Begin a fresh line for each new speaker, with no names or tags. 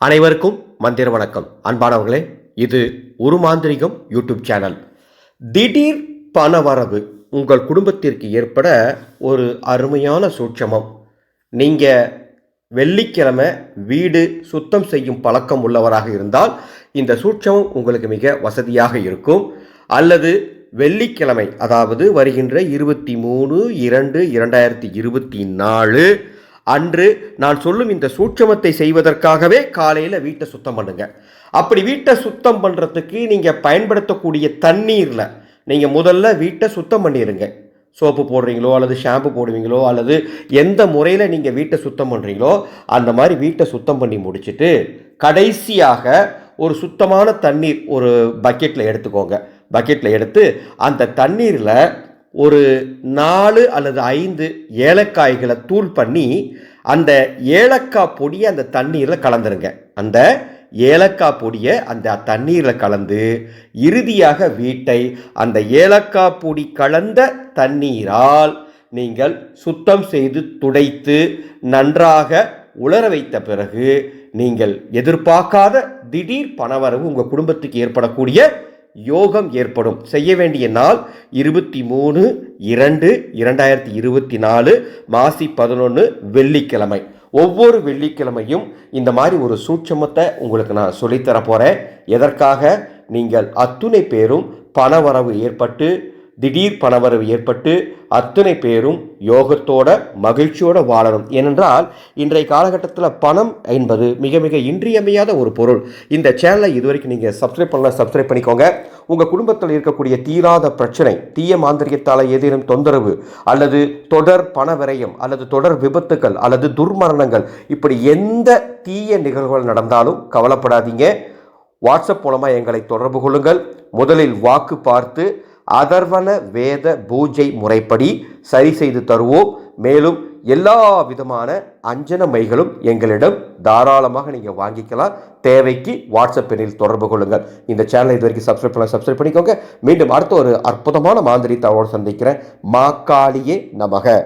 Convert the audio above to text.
அனைவருக்கும் மந்திர வணக்கம். அன்பானவர்களே இது ஒரு மாந்திரிகம் யூடியூப் சேனல். திடீர் பணவரவு உங்கள் குடும்பத்திற்கு ஏற்பட ஒரு அருமையான சூட்சமம். நீங்கள் வெள்ளிக்கிழமை வீடு சுத்தம் செய்யும் பழக்கம் உள்ளவராக இருந்தால் இந்த சூட்சமம் உங்களுக்கு மிக வசதியாக இருக்கும். அல்லது வெள்ளிக்கிழமை அதாவது வருகின்ற இருபத்தி மூணு இரண்டு இரண்டாயிரத்தி இருபத்தி நாலு அன்று நான் சொல்லும் இந்த சூட்சமத்தை செய்வதற்காகவே காலையில் வீட்டை சுத்தம் பண்ணுங்க. அப்படி வீட்டை சுத்தம் பண்ணுறதுக்கு நீங்கள் பயன்படுத்தக்கூடிய தண்ணீரில் நீங்கள் முதல்ல வீட்டை சுத்தம் பண்ணிடுங்க சோப்பு போடுறீங்களோ அல்லது ஷாம்பு போடுவீங்களோ அல்லது எந்த முறையில் நீங்கள் வீட்டை சுத்தம் பண்ணுறீங்களோ அந்த மாதிரி வீட்டை சுத்தம் பண்ணி முடிச்சுட்டு கடைசியாக ஒரு சுத்தமான தண்ணீர் ஒரு பக்கெட்டில் எடுத்துக்கோங்க. பக்கெட்டில் எடுத்து அந்த தண்ணீரில் ஒரு நாலு அல்லது ஐந்து ஏலக்காய்களை தூள் பண்ணி அந்த ஏலக்காய் பொடியை அந்த தண்ணீரில் கலந்துருங்க. அந்த ஏலக்காய் பொடியை அந்த தண்ணீரில் கலந்து இறுதியாக வீட்டை அந்த ஏலக்காய் பொடி கலந்த தண்ணீரால் நீங்கள் சுத்தம் செய்து துடைத்து நன்றாக உலர வைத்த பிறகு நீங்கள் எதிர்பார்க்காத திடீர் பணவரவு உங்கள் குடும்பத்துக்கு ஏற்படக்கூடிய யோகம் ஏற்படும். செய்ய வேண்டிய நாள் இருபத்தி மூணு இரண்டு இரண்டாயிரத்தி இருபத்தி நாலு மாசி பதினொன்று வெள்ளிக்கிழமை. ஒவ்வொரு வெள்ளிக்கிழமையும் இந்த மாதிரி ஒரு சூட்சமத்தை உங்களுக்கு நான் சொல்லித்தர போகிறேன் எதற்காக? நீங்கள் அத்துணை பேரும் பணவரவு ஏற்பட்டு திடீர் பணவரவு ஏற்பட்டு அத்தனை பேரும் யோகத்தோட மகிழ்ச்சியோட வாழணும். ஏனென்றால் இன்றைய காலகட்டத்தில் பணம் என்பது மிக மிக இன்றியமையாத ஒரு பொருள். இந்த சேனலை இதுவரைக்கும் நீங்கள் சப்ஸ்கிரைப் பண்ணலாம் சப்ஸ்கிரைப் பண்ணிக்கோங்க. உங்கள் குடும்பத்தில் இருக்கக்கூடிய தீராத பிரச்சனை தீய மாந்திரிகத்தால் ஏதேனும் தொந்தரவு அல்லது தொடர் பண விரயம் அல்லது தொடர் விபத்துக்கள் அல்லது துர்மரணங்கள் இப்படி எந்த தீய நிகழ்வுகள் நடந்தாலும் கவலைப்படாதீங்க. வாட்ஸ்அப் மூலமாக எங்களை தொடர்பு கொள்ளுங்கள். முதலில் வாக்கு பார்த்து அதர்வன வேத பூஜை முறைப்படி சரி செய்து தருவோம். மேலும் எல்லா விதமான அஞ்சனமைகளும் எங்களிடம் தாராளமாக நீங்கள் வாங்கிக்கலாம். தேவைக்கு வாட்ஸ்அப் எண்ணில் தொடர்பு கொள்ளுங்கள். இந்த சேனலை இது வரைக்கும் சப்ஸ்கிரைப் பண்ண சப்ஸ்கிரைப் பண்ணிக்கோங்க. மீண்டும் அடுத்த ஒரு அற்புதமான மாந்திரி தகவல் சந்திக்கிறேன். மாக்காளியே நமக.